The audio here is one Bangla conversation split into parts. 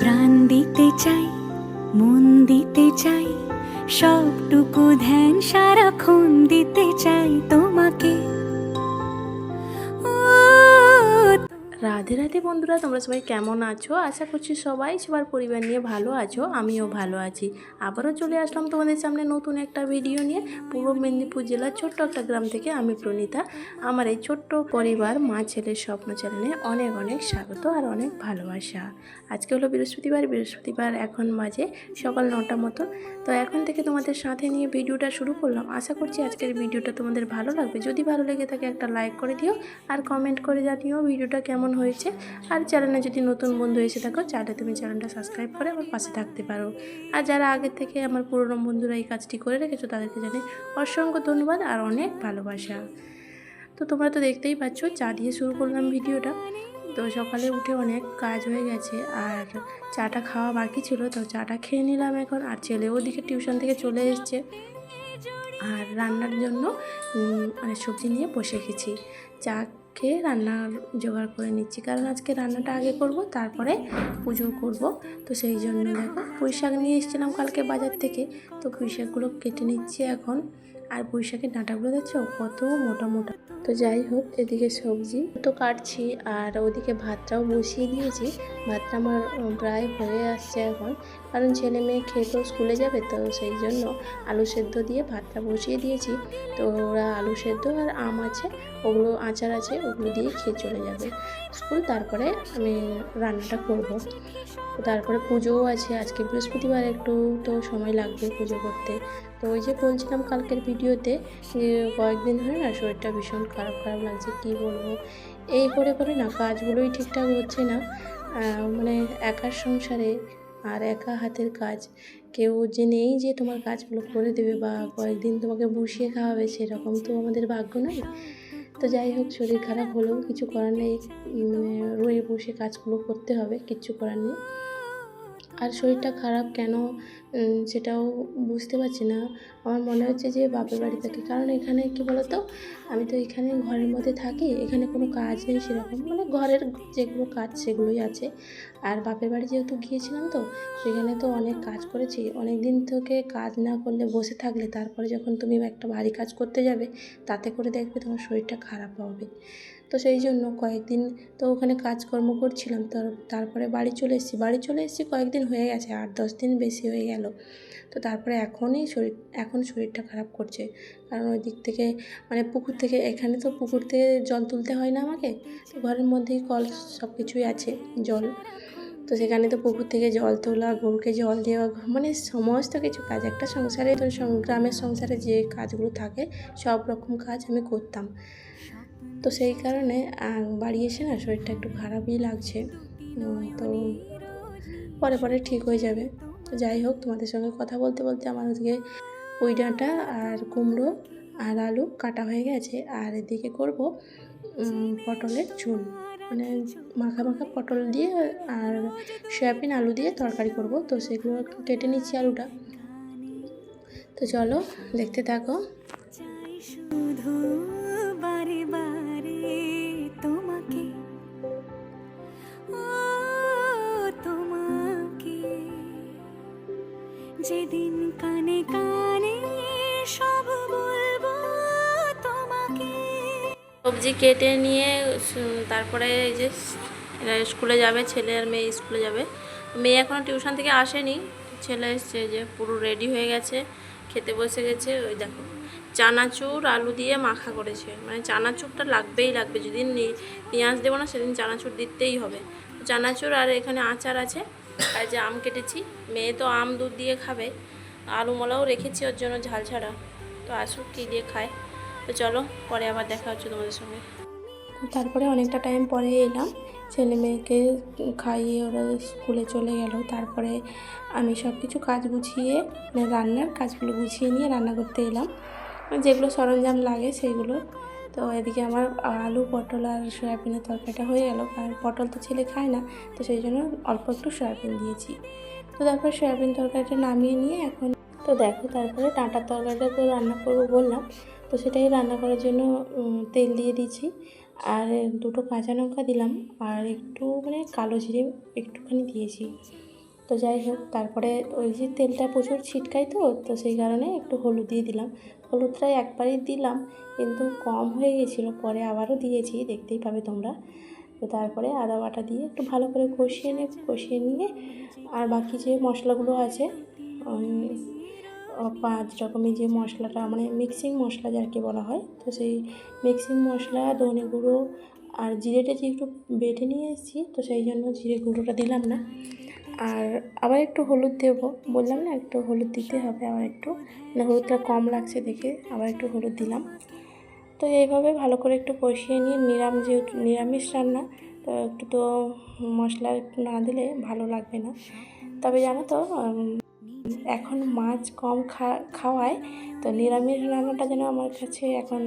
প্রাণ দিতে চাই মন দিতে চাই সবটুকু ধ্যান সারাক্ষণ দিতে চাই তোমাকে। রাধে রাধে বন্ধুরা, তোমরা সবাই কেমন আছো? আশা করছি সবাই সবার পরিবার নিয়ে ভালো আছো, আমিও ভালো আছি। আবারও চলে আসলাম তোমাদের সামনে নতুন একটা ভিডিও নিয়ে। পূর্ব মেদিনীপুর জেলার ছোট্ট একটা গ্রাম থেকে আমি প্রণীতা। আমার এই ছোট্ট পরিবার, মা ছেলের স্বপ্ন চ্যানেলে অনেক অনেক স্বাগত আর অনেক ভালোবাসা। আজকে হলো বৃহস্পতিবার বৃহস্পতিবার এখন বাজে সকাল নটা মতো। তো এখন থেকে তোমাদের সাথে নিয়ে ভিডিওটা শুরু করলাম। আশা করছি আজকের ভিডিওটা তোমাদের ভালো লাগবে। যদি ভালো লেগে থাকে একটা লাইক করে দিও আর কমেন্ট করে জানিও ভিডিওটা কেমন হয়েছে? আর চ্যানেলে যদি নতুন বন্ধু এসে থাকো, চাইলে তুমি চ্যানেলটা সাবস্ক্রাইব করে আমার পাশে থাকতে পারো। আর যারা আগে থেকে আমার পুরনো বন্ধুরা এই কাজটি করে রেখেছো, তাদেরকে জানাই অসংখ্য ধন্যবাদ আর অনেক ভালোবাসা। তো তোমরা তো দেখতেই পাচ্ছ, চা দিয়ে শুরু করলাম ভিডিওটা। তো সকালে উঠে অনেক কাজ হয়ে গেছে, আর চাটা খাওয়া বাকি ছিল, তো চাটা খেয়ে নিলাম এখন। আর ছেলে ওদিকে টিউশন থেকে চলে এসছে। আর রান্নার জন্য মানে সবজি নিয়ে বসে গেছি। চা খেয়ে রান্না জোগাড় করে নিচ্ছি। কারণ আজকে রান্নাটা আগে করব, তারপরে পুজো করব। তো সেই জন্য দেখো পুঁই শাক নিয়ে এসেছিলাম কালকে বাজার থেকে। তো পুঁই শাকগুলো কেটে নিচ্ছি এখন। আর বৈশাখের ডাঁটাগুলো দেখছ? কত মোটা মোটা। তো যাই হোক, এদিকে সবজি তো কাটছি আর ওদিকে ভাতটাও বসিয়ে দিয়েছি। ভাতটা আমার প্রায় হয়ে আসছে এখন। কারণ ছেলে মেয়ে খেয়ে তো স্কুলে যাবে, তো সেই জন্য আলু সেদ্ধ দিয়ে ভাতটা বসিয়ে দিয়েছি। তো ওরা আলু সেদ্ধ আর আম আছে, ওগুলো আচার আছে, ওগুলো দিয়ে খেয়ে চলে যাবে স্কুল। তারপরে আমি রান্নাটা করব। তো তারপরে পুজোও আছে, আজকে বৃহস্পতিবার একটু তো সময় লাগবে পুজো করতে। তো ওই যে বলছিলাম কালকের ভিডিওতে কয়েকদিন ধরে না শরীরটা ভীষণ খারাপ খারাপ লাগছে, কী বলব? এই করে করে না, কাজগুলোই ঠিকঠাক হচ্ছে না। মানে একার সংসারে আর একা হাতের কাজ। কেউ যে নেই যে তোমার কাজগুলো করে দেবে বা কয়েকদিন তোমাকে বসিয়ে খাওয়াবে সেরকম তো আমাদের ভাগ্য নয় তো যাই হোক, শরীর খারাপ হলেও কিছু করার নেই। মানে রয়ে বসে কাজগুলো করতে হবে, কিচ্ছু করার নেই। আর শরীরটা খারাপ কেন? সেটাও বুঝতে পারছি না। আমার মনে হচ্ছে যে বাপের বাড়ি থাকি। কারণ এখানে কি বলতো? আমি তো এখানে ঘরের মধ্যে থাকি, এখানে কোনো কাজ নেই সেরকম। মানে ঘরের যেগুলো কাজ সেগুলোই আছে। আর বাপের বাড়ি যেহেতু গিয়েছিলাম তো, সেখানে তো অনেক কাজ করেছি। অনেক দিন থেকে কাজ না করলে, বসে থাকলে তারপরে যখন তুমি একটা ভারী কাজ করতে যাবে, তাতে করে দেখবে তোমার শরীরটা খারাপ হবে। তো সেই জন্য কয়েকদিন তো ওখানে কাজকর্ম করছিলাম। তার, তারপরে বাড়ি চলে এসেছি। বাড়ি চলে এসেছি কয়েকদিন হয়ে গেছে, আট দশ দিন বেশি হয়ে গেল। তো তারপরে এখনই শরীর, এখন শরীরটা খারাপ করছে। কারণ ওই দিক থেকে মানে পুকুর থেকে, এখানে তো পুকুর থেকে জল তুলতে হয় না আমাকে। তো ঘরের মধ্যেই কল সব কিছুই আছে, জল। তো সেখানে তো পুকুর থেকে জল তোলা, গরুকে জল দেওয়া মানে সমস্ত কিছু কাজ। একটা সংসারে, তো গ্রামের সংসারে যে কাজগুলো থাকে, সব রকম কাজ আমি করতাম। তো সেই কারণে বাড়ি এসে না শরীরটা একটু খারাপই লাগছে। তো পরে পরে ঠিক হয়ে যাবে। তো যাই হোক, তোমাদের সঙ্গে কথা বলতে বলতে আমার ওদিকে পুঁই ডাঁটা আর কুমড়ো আর আলু কাটা হয়ে গেছে। আর এদিকে করব পটলের ঝোল। মানে মাখা মাখা পটল দিয়ে আর সয়াবিন আলু দিয়ে তরকারি করব। তো সেগুলো কেটে নিচ্ছি আলুটা। তো চলো, দেখতে থাকো। শুধু বারে যেদিন কানে কানে সব বলব তোমাকে। সবজি কেটে নিয়ে তারপরে এই যে স্কুলে যাবে, ছেলে আর মেয়ে স্কুলে যাবে। মেয়ে এখনও টিউশন থেকে আসেনি, ছেলে এসছে যে পুরো রেডি হয়ে গেছে, খেতে বসে গেছে, ওই দেখো। চানাচুর আলু দিয়ে মাখা করেছে মানে চানাচুরটা লাগবেই লাগবে, যেদিন পেঁয়াজ দেবো না, সেদিন চানাচুর দিতেই হবে। চানাচুর আর এখানে আচার আছে আর যে আম কেটেছি। মেয়ে তো আম দুধ দিয়ে খাবে। আলু মলাও রেখেছি ওর জন্য ঝাল ছাড়া তো আসুক কী দিয়ে খায়। তো চলো, পরে আবার দেখা হচ্ছে তোমাদের সঙ্গে। তারপরে অনেকটা টাইম পরে এলাম। ছেলে মেয়েকে খাইয়ে ওরা স্কুলে চলে গেল। তারপরে আমি সব কিছু কাজ গুছিয়ে মানে রান্নার কাজগুলো গুছিয়ে নিয়ে রান্না করতে এলাম। যেগুলো সরঞ্জাম লাগে সেগুলো তো এদিকে আমার আলু, পটল আর সয়াবিনের তরকারিটা হয়ে গেল। কারণ পটল তো ছেলে খায় না, তো সেই জন্য অল্প একটু সয়াবিন দিয়েছি। তো তারপর সয়াবিন তরকারিটা নামিয়ে নিয়ে এখন তো দেখো তারপরে ডাঁটার তরকারিটা তো রান্না করব বললাম। তো সেটাই রান্না করার জন্য তেল দিয়ে দিয়েছি। আর দুটো কাঁচা লঙ্কা দিলাম। আর একটু মানে কালো জিরে একটুখানি দিয়েছি। তো যাই হোক, তারপরে ওই যে তেলটা প্রচুর ছিটকাই তো তো সেই কারণে একটু হলুদ দিয়ে দিলাম। হলুদটাই একবারই দিলাম, কিন্তু কম হয়ে গেছিল। পরে আবারও দিয়েছি, দেখতেই পাবে তোমরা। তো তারপরে আদা বাটা দিয়ে একটু ভালো করে কষিয়ে নেব কষিয়ে নিয়ে আর বাকি যে মশলাগুলো আছে পাঁচ রকমের যে মশলাটা মানে মিক্সিং মশলা যাকে বলা হয়, তো সেই মিক্সিং মশলা, ধনে গুঁড়ো আর জিরেটা যে একটু বেটে নিয়ে এসেছি, তো সেই জন্য জিরে গুঁড়োটা দিলাম না। আর আবার একটু হলুদ দেবো। বললাম না, একটু হলুদ দিতে হবে আবার একটু। মানে হলুদটা কম লাগছে দেখে আবার একটু হলুদ দিলাম। তো এইভাবে ভালো করে একটু কষিয়ে নিয়ে, নিরাম যেহেতু নিরামিষ রান্না, তো একটু তো মশলা একটু না দিলে ভালো লাগবে না। তবে জানো তো এখন মাছ কম খাওয়ায়, তো নিরামিষ রান্নাটা যেন আমার কাছে এখন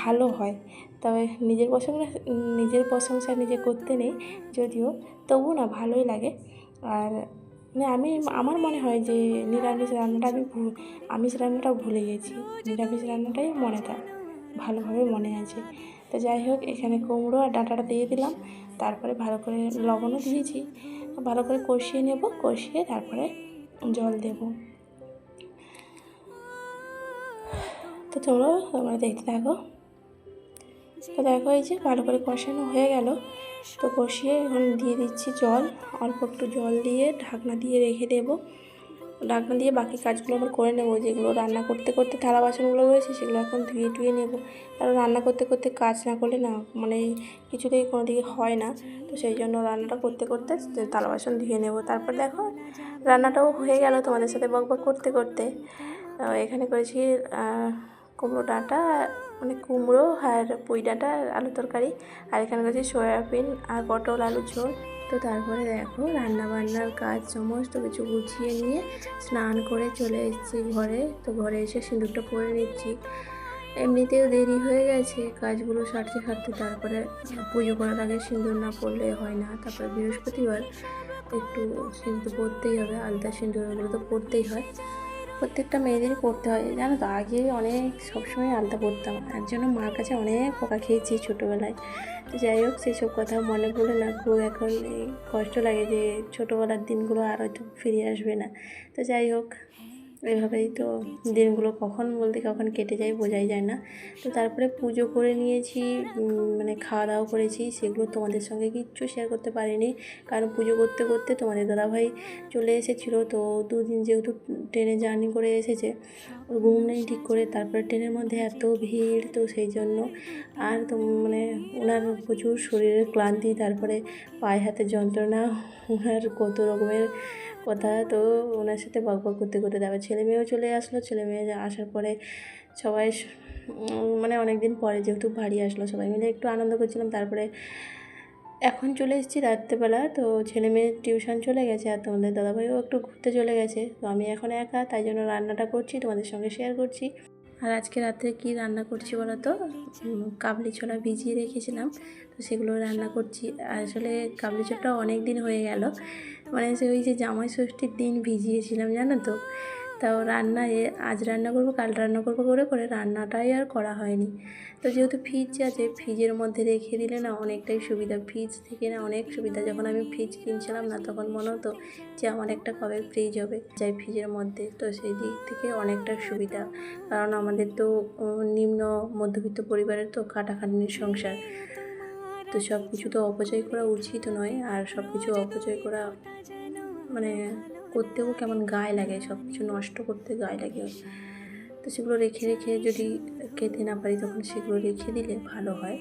ভালো হয়। তবে নিজের প্রশংসা নিজের প্রশংসা নিজে করতে নেই, যদিও তবু না ভালোই লাগে। আর মানে আমি, আমার মনে হয় যে নিরামিষ রান্নাটা আমি আমিষ রান্নাটাও ভুলে গেছি। নিরামিষ রান্নাটাই মনে থাক ভালোভাবে মনে আছে। তো যাই হোক, এখানে কুমড়ো আর ডাঁটাটা দিয়ে দিলাম। তারপরে ভালো করে লবণও দিয়েছি। ভালো করে কষিয়ে নেব, কষিয়ে তারপরে জল দেব। তো তোমরা তোমরা দেখতে থাকো। তো দেখো, এই যে ভালো করে কষানো হয়ে গেল। তো কষিয়ে এখন দিয়ে দিচ্ছি জল। অল্প একটু জল দিয়ে ঢাকনা দিয়ে রেখে দেবো। ঢাকনা দিয়ে বাকি কাজগুলো আমার করে নেব, যেগুলো রান্না করতে করতে থালা বাসনগুলো রয়েছে সেগুলো এখন ধুয়ে টুয়ে নেব। কারণ রান্না করতে করতে কাজ না করলে না মানে কিছুতেই কোনো দিকে হয় না। তো সেই জন্য রান্নাটা করতে করতে থালা বাসন ধুয়ে নেব। তারপর দেখো, রান্নাটাও হয়ে গেল তোমাদের সাথে বক করতে করতে। এখানে করেছি কুমড়ো ডাঁটা মানে কুমড়ো আর পুঁই ডাঁটা আলু তরকারি। আর এখানে করেছি সয়াবিন আর পটল আলু ঝোল। তো তারপরে দেখো রান্না বান্নার কাজ সমস্ত কিছু গুছিয়ে নিয়ে স্নান করে চলে এসেছি ঘরে। তো ঘরে এসে সিঁদুরটা পরে নিচ্ছি। এমনিতেও দেরি হয়ে গেছে, কাজগুলো সারতে সারতে। তারপরে পুজো করার আগে সিঁদুর না পড়লে হয় না। তারপরে বৃহস্পতিবার একটু সিঁদুর পরতেই হবে, আলতা সিঁদুর ওগুলো তো পরতেই হয়। প্রত্যেকটা মেয়েদেরই পড়তে হয়। জানো তো, আগে অনেক, সবসময় আলতা পড়তাম। তার জন্য মার কাছে অনেক পোকা খেয়েছি ছোটোবেলায়। যাই হোক সেসব কথা মনে পড়ে না, খুব এখন কষ্ট লাগে যে ছোটোবেলার দিনগুলো আর হয়তো ফিরে আসবে না। তো যাই হোক। এভাবেই তো দিনগুলো কখন বলতে কখন কেটে যায় বোঝাই যায় না। তো তারপরে পুজো করে নিয়েছি মানে খাওয়া দাওয়া করেছি, সেগুলো তোমাদের সঙ্গে কিচ্ছু শেয়ার করতে পারিনি। কারণ পুজো করতে করতে তোমাদের দাদাভাই চলে এসেছিল, তো দুদিন যেহেতু ট্রেনে জার্নি করে এসেছে ওর ঘুম নেই ঠিক করে, তারপরে ট্রেনের মধ্যে এত ভিড়, তো সেই জন্য আর তো মানে ওনার প্রচুর শরীরের ক্লান্তি, তারপরে পায়ে হাতে যন্ত্রণা, ওনার কত রকমের কথা তো ওনার সাথে বক বক করতে করতে তারপর ছেলে মেয়েও চলে আসলো। ছেলে মেয়ে আসার পরে সবাই মানে অনেক দিন পরে যেহেতু বাড়ি আসলো, সবাই মিলে একটু আনন্দ করছিলাম। তারপরে এখন চলে এসেছি রাত্রেবেলা। তো ছেলে মেয়ে টিউশন চলে গেছে আর তোমাদের দাদাভাইও একটু ঘুরতে চলে গেছে। তো আমি এখন একা, তাই জন্য রান্নাটা করছি, তোমাদের সঙ্গে শেয়ার করছি। আর আজকে রাতে কি রান্না করছি বলো তো? কাবলি ছোলা ভিজিয়ে রেখেছিলাম, তো সেগুলো রান্না করছি। আসলে কাবলি ছোলাটা অনেক দিন হয়ে গেল। মানে ওই যে জামাই ষষ্ঠীর দিন ভিজিয়েছিলাম, জানো তো? তাও রান্না আজ রান্না করব, কাল রান্না করব করে করে রান্নাটাই আর করা হয়নি। তো যেহেতু ফ্রিজ আছে ফ্রিজের মধ্যে রেখে দিলে না অনেকটাই সুবিধা। ফ্রিজ থেকে না অনেক সুবিধা। যখন আমি ফ্রিজ কিনছিলাম না, তখন মনে হতো যে আমার একটা কবে ফ্রিজ হবে, যাই ফ্রিজের মধ্যে। তো সেই দিক থেকে অনেকটা সুবিধা। কারণ আমাদের তো নিম্ন মধ্যবিত্ত পরিবারের তো খাটাখাটনির সংসার। তো সব কিছু তো অপচয় করা উচিত নয়। আর সব কিছু অপচয় করা মানে করতেও কেমন গায়ে লাগে সব কিছু নষ্ট করতে গায়ে লাগে। তো সেগুলো রেখে রেখে যদি খেতে না পারি তখন সেগুলো রেখে দিলে ভালো হয়।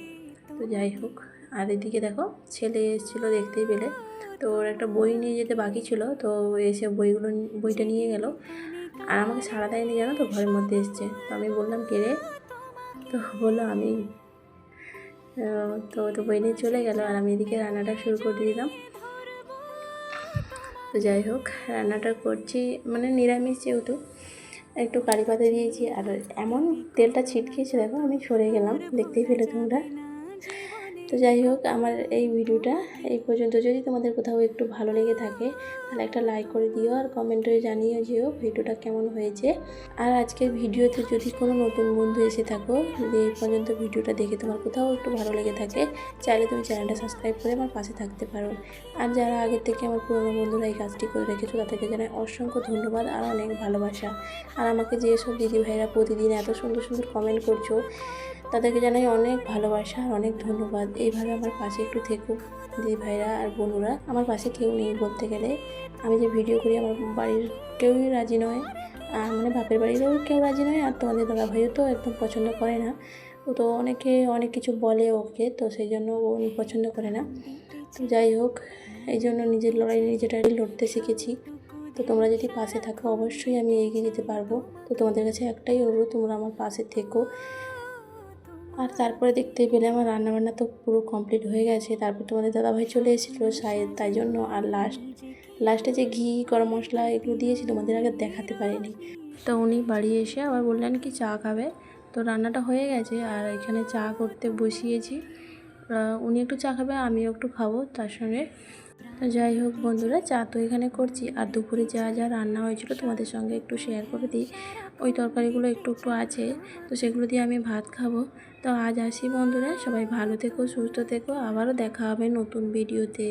তো যাই হোক, আর এদিকে দেখো, ছেলে এসেছিল দেখতেই পেলে। তো ওর একটা বই নিয়ে যেতে বাকি ছিল, তো এসে বইগুলো বইটা নিয়ে গেল। আর আমাকে সারা দেয়নি জানো তো, ঘরের মধ্যে এসছে। তো আমি বললাম, কে রে? তো বলল, আমি। তো তো বই নিয়ে চলে গেল। আর আমি এদিকে রান্নাটা শুরু করে দিলাম। তো যাই হোক, রান্নাটা করছি। মানে নিরামিষ যেহেতু, একটু কারি পাতা দিয়েছি। আর এমন তেলটা ছিটকেছে দেখো আমি সরে গেলাম, দেখতেই পেলে তোমরা। তো যাই হোক, আমার এই ভিডিওটা এই পর্যন্ত। যদি তোমাদের কোথাও একটু ভালো লেগে থাকে, তাহলে একটা লাইক করে দিও আর কমেন্টে জানিও যেও ভিডিওটা কেমন হয়েছে? আর আজকের ভিডিওতে যদি কোনো নতুন বন্ধু এসে থাকো, যদি এই পর্যন্ত ভিডিওটা দেখে তোমার কোথাও একটু ভালো লেগে থাকে, চাইলে তুমি চ্যানেলটা সাবস্ক্রাইব করে আমার পাশে থাকতে পারো। আর যারা আগের থেকে আমার পুরনো বন্ধুরা এই কাজটি করে রেখেছো, তাদেরকে জানাই অসংখ্য ধন্যবাদ আর অনেক ভালোবাসা। আর আমাকে যেসব দিদি ভাইরা প্রতিদিন এত সুন্দর সুন্দর কমেন্ট করছ তাদেরকে জানাই অনেক ভালোবাসা আর অনেক ধন্যবাদ। এইভাবে আমার পাশে একটু থেকো, দিদি ভাইরা আর বোনুরা আমার পাশে কেউ নেই বলতে গেলে। আমি যে ভিডিও করি, আমার বাড়ির কেউই রাজি নয়। আর মানে বাপের বাড়িরও কেউ রাজি নয়, আর তোমাদের দাদা ভাইও তো একদম পছন্দ করে না। ও তো অনেকে অনেক কিছু বলে ওকে, তো সেই জন্য ও পছন্দ করে না। তো যাই হোক, এই জন্য নিজের লড়াই নিজেটাই লড়তে শিখেছি। তো তোমরা যদি পাশে থাকো, অবশ্যই আমি এগিয়ে যেতে পারব। তো তোমাদের কাছে একটাই অনুরোধ, তোমরা আমার পাশে থেকো। আর তারপরে দেখতে পেলে আমার রান্নাবান্না তো পুরো কমপ্লিট হয়ে গেছে। তারপর তোমাদের দাদাভাই চলে এসেছিল শায়েদ তাই জন্য আর লাস্ট লাস্টে যে ঘি, গরম মশলা এগুলো দিয়েছি তোমাদের আগে দেখাতে পারিনি। তো উনি বাড়ি এসে আবার বললেন কি, চা খাবে। তো রান্নাটা হয়ে গেছে আর এখানে চা করতে বসিয়েছি। উনি একটু চা খাবে, আমিও একটু খাব তার সঙ্গে। তো যাই হোক বন্ধুরা, চা তো এখানে করছি। আর দুপুরে যা যা রান্না হয়েছিল তোমাদের সঙ্গে একটু শেয়ার করে দিই। ওই তরকারিগুলো একটু একটু আছে, তো সেগুলো দিয়ে আমি ভাত খাব। তো আজ আসি বন্ধুরা, সবাই ভালো থেকো, সুস্থ থেকো, আবারও দেখা হবে নতুন ভিডিওতে।